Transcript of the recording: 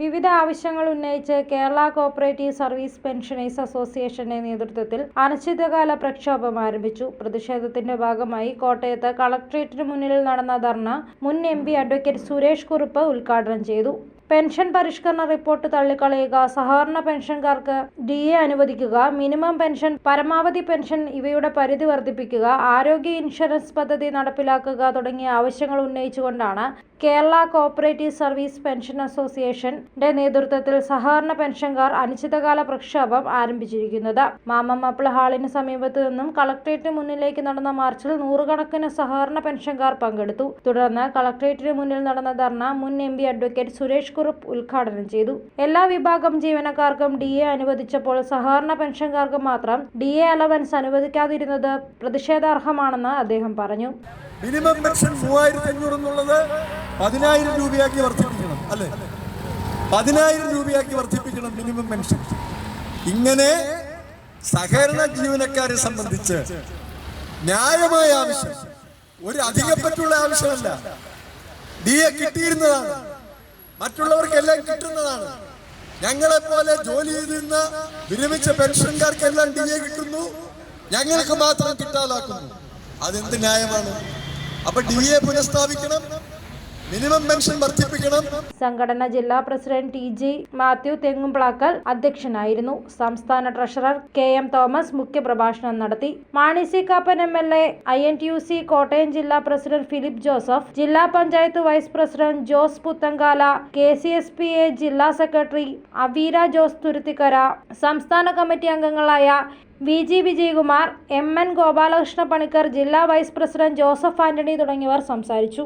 വിവിധ ആവശ്യങ്ങൾ ഉന്നയിച്ച് കേരള കോപ്പറേറ്റീവ് സർവീസ് പെൻഷനേഴ്സ് അസോസിയേഷന്റെ നേതൃത്വത്തിൽ അനിശ്ചിതകാല പ്രക്ഷോഭം ആരംഭിച്ചു. പ്രതിഷേധത്തിന്റെ ഭാഗമായി കോട്ടയത്ത് കളക്ട്രേറ്റിന് മുന്നിൽ നടന്ന ധർണ മുൻ M P advocate Suresh Kurup ഉദ്ഘാടനം ചെയ്തു. പെൻഷൻ പരിഷ്കരണ റിപ്പോർട്ട് തള്ളിക്കളയുക സഹകരണ പെൻഷൻകാർക്ക് ഡി എ അനുവദിക്കുക മിനിമം പെൻഷൻ പരമാവധി പെൻഷൻ ഇവയുടെ പരിധി വർദ്ധിപ്പിക്കുക ആരോഗ്യ ഇൻഷുറൻസ് പദ്ധതി നടപ്പിലാക്കുക തുടങ്ങിയ ആവശ്യങ്ങൾ ഉന്നയിച്ചുകൊണ്ടാണ് കേരള കോപ്പറേറ്റീവ് സർവീസ് പെൻഷൻ അസോസിയേഷന്റെ നേതൃത്വത്തിൽ സഹകരണ പെൻഷൻകാർ അനിശ്ചിതകാല പ്രക്ഷോഭം ആരംഭിച്ചിരിക്കുന്നത്. മാമമ്മപ്പിൾ ഹാളിന് സമീപത്ത് നിന്നും കളക്ട്രേറ്റിന് മുന്നിലേക്ക് നടന്ന മാർച്ചിൽ നൂറുകണക്കിന് സഹകരണ പെൻഷൻകാർ പങ്കെടുത്തു. തുടർന്ന് കളക്ട്രേറ്റിന് മുന്നിൽ നടന്ന ധർണ മുൻ M P advocate Suresh Kurup ഉദ്ഘാടനം ചെയ്തു. എല്ലാ വിഭാഗം ജീവനക്കാർക്കും ഡി എ അനുവദിച്ചപ്പോൾ സഹകരണ പെൻഷൻകാർക്ക് മാത്രം ഡി എ അലവൻസ് അനുവദിക്കാതിരുന്നത് പ്രതിഷേധാർഹമാണെന്ന് അദ്ദേഹം പറഞ്ഞു. മിനിമം പെൻഷൻ മൂവായിരത്തി അഞ്ഞൂറ് എന്നുള്ളത് പതിനായിരം രൂപയാക്കി വർദ്ധിപ്പിക്കണം അല്ലെ? പതിനായിരം രൂപയാക്കി വർദ്ധിപ്പിക്കണം മിനിമം പെൻഷൻ. ഇങ്ങനെ സഹകരണ ജീവനക്കാരെ സംബന്ധിച്ച് ന്യായമായ ആവശ്യം ഒരു അധികപ്പറ്റുള്ള ആവശ്യമല്ല. ഡി എ കിട്ടിയിരുന്നതാണ് മറ്റുള്ളവർക്കെല്ലാം കിട്ടുന്നതാണ്. ഞങ്ങളെ പോലെ ജോലി ചെയ്തിരുന്ന വിരമിച്ച പെൻഷൻകാർക്കെല്ലാം ഡി എ കിട്ടുന്നു ഞങ്ങൾക്ക് മാത്രം കിട്ടാതാക്കുന്നു. അതെന്ത് ന്യായമാണ്? അപ്പൊ ഡി എ പുനഃസ്ഥാപിക്കണം. മിനിമം പെൻഷൻ വർദ്ധിപ്പിക്കണം. സംഘടന ജില്ലാ president T G Mathew Thengumplakkal അധ്യക്ഷനായിരുന്നു. സംസ്ഥാന ട്രഷറർ കെ എം തോമസ് മുഖ്യപ്രഭാഷണം നടത്തി. Mani C Kappan M L A I N T C Kottayam ജില്ലാ പ്രസിഡന്റ് ഫിലിപ്പ് ജോസഫ് ജില്ലാ panchayat vice president Jose Puthenkala K C S P A ജില്ലാ സെക്രട്ടറി അവീര ജോസ് തുരുത്തിക്കര സംസ്ഥാന committee അംഗങ്ങളായ V G Vijayakumar M N Gopalakrishna Panicker ജില്ലാ vice president Joseph Antony തുടങ്ങിയവർ സംസാരിച്ചു.